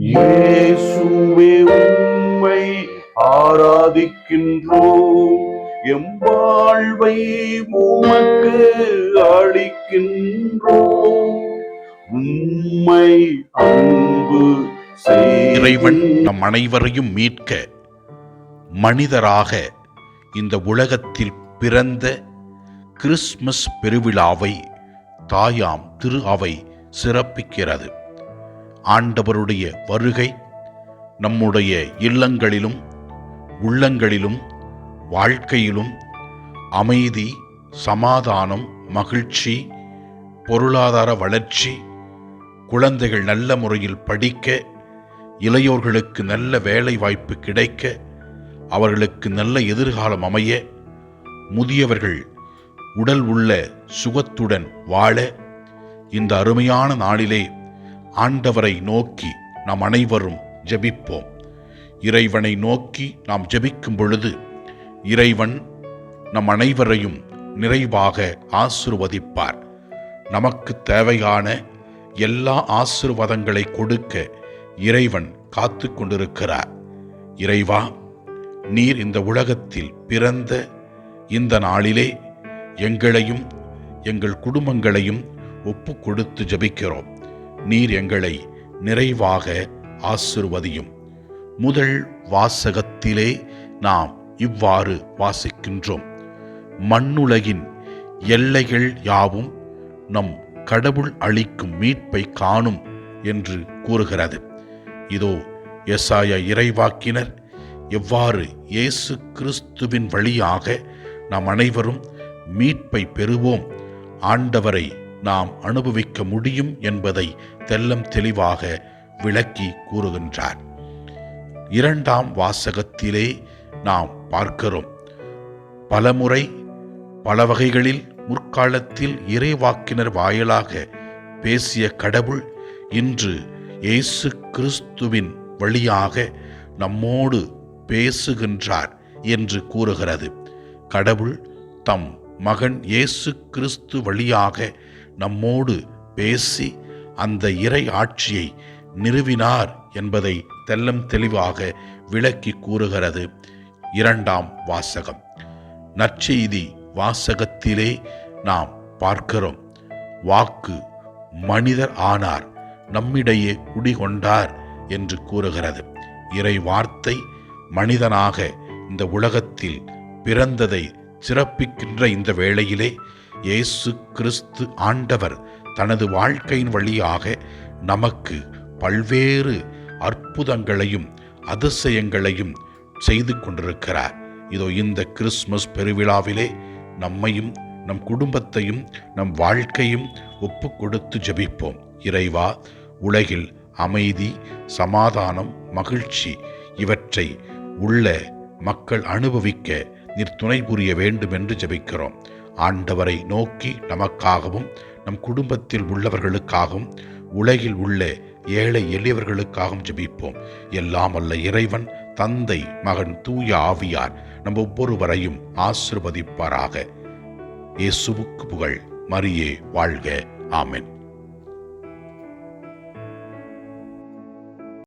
இயேசுவே உம்மை ஆராதிக்கின்றோம். எம் வாழ்வை உமக்கு அளிக்கின்றோம். உம்மை அன்பு இறைவன் நம் அனைவரையும் மீட்க மனிதராக இந்த உலகத்தில் பிறந்த கிறிஸ்மஸ் பெருவிழாவை தாயாம் திரு அவை சிறப்பிக்கிறது. ஆண்டவருடைய வருகை நம்முடைய இல்லங்களிலும் உள்ளங்களிலும் வாழ்க்கையிலும் அமைதி சமாதானம் மகிழ்ச்சி பொருளாதார வளர்ச்சி குழந்தைகள் நல்ல முறையில் படிக்க இளையோர்களுக்கு நல்ல வேலை வாய்ப்பு கிடைக்க அவர்களுக்கு நல்ல எதிர்காலம் அமைய முதியவர்கள் உடல் உள்ள சுகத்துடன் வாழ இந்த அருமையான நாளிலே ஆண்டவரை நோக்கி நாம் அனைவரும் ஜெபிப்போம். இறைவனை நோக்கி நாம் ஜெபிக்கும் பொழுது இறைவன் நம் அனைவரையும் நிறைவாக ஆசிர்வதிப்பார். நமக்கு தேவையான எல்லா ஆசிர்வாதங்களை கொடுக்க இறைவன் காத்து கொண்டிருக்கிறார். இறைவா நீர் இந்த உலகத்தில் பிறந்த இந்த நாளிலே எங்களையும் எங்கள் குடும்பங்களையும் ஒப்பு கொடுத்து ஜெபிக்கிறோம். நீர் எங்களை நிறைவாக ஆசிர்வதியும். முதல் வாசகத்திலே நாம் இவ்வாறு வாசிக்கின்றோம். மண்ணுலகின் எல்லைகள் யாவும் நம் கடவுள் அளிக்கும் மீட்பை காணும் என்று கூறுகிறது. இதோ எசாய இறைவாக்கினர் எவ்வாறு இயேசு கிறிஸ்துவின் வழியாக நாம் அனைவரும் மீட்பை பெறுவோம். ஆண்டவரை நாம் அனுபவிக்க முடியும் என்பதை தெல்லம் தெளிவாக விளக்கி கூறுகின்றார். இரண்டாம் வாசகத்திலே நாம் பார்க்கிறோம். பலமுறை பல வகைகளில் முற்காலத்தில் இறைவாக்கினர் வாயிலாக பேசிய கடவுள் இன்று இயேசு கிறிஸ்துவின் வழியாக நம்மோடு பேசுகின்றார் என்று கூறுகிறது. கடவுள் தம் மகன் இயேசு கிறிஸ்து வழியாக நம்மோடு பேசி அந்த இறை ஆட்சியை நிறுவினார் என்பதை தெல்லம் தெளிவாக விளக்கி கூறுகிறது இரண்டாம் வாசகம். நற்செய்தி வாசகத்திலே நாம் பார்க்கிறோம். வாக்கு மனிதர் ஆனார் நம்மிடையே குடிகொண்டார் என்று கூறுகிறது. இறை வார்த்தை மனிதனாக இந்த உலகத்தில் பிறந்ததை சிறப்பிக்கின்ற இந்த வேளையிலே இயேசு கிறிஸ்து ஆண்டவர் தனது வாழ்க்கையின் வழியாக நமக்கு பல்வேறு அற்புதங்களையும் அதிசயங்களையும் செய்து கொண்டிருக்கிறார். இதோ இந்த கிறிஸ்மஸ் பெருவிழாவிலே நம்மையும் நம் குடும்பத்தையும் நம் வாழ்க்கையும் ஒப்பு கொடுத்து ஜெபிப்போம். இறைவா உலகில் அமைதி சமாதானம் மகிழ்ச்சி இவற்றை உள்ள மக்கள் அனுபவிக்க நீர் துணை புரிய வேண்டும் என்று ஜெபிக்கிறோம். ஆண்டவரை நோக்கி நமக்காகவும் நம் குடும்பத்தில் உள்ளவர்களுக்காகவும் உலகில் உள்ள ஏழை எளியவர்களுக்காகவும் ஜெபிப்போம். எல்லாம் அல்ல இறைவன் தந்தை மகன் தூய ஆவியார் நம் ஒவ்வொருவரையும் ஆசிர்வதிப்பாராக. இயேசுவுக்கு புகழ். மரியே வாழ்க. ஆமென்.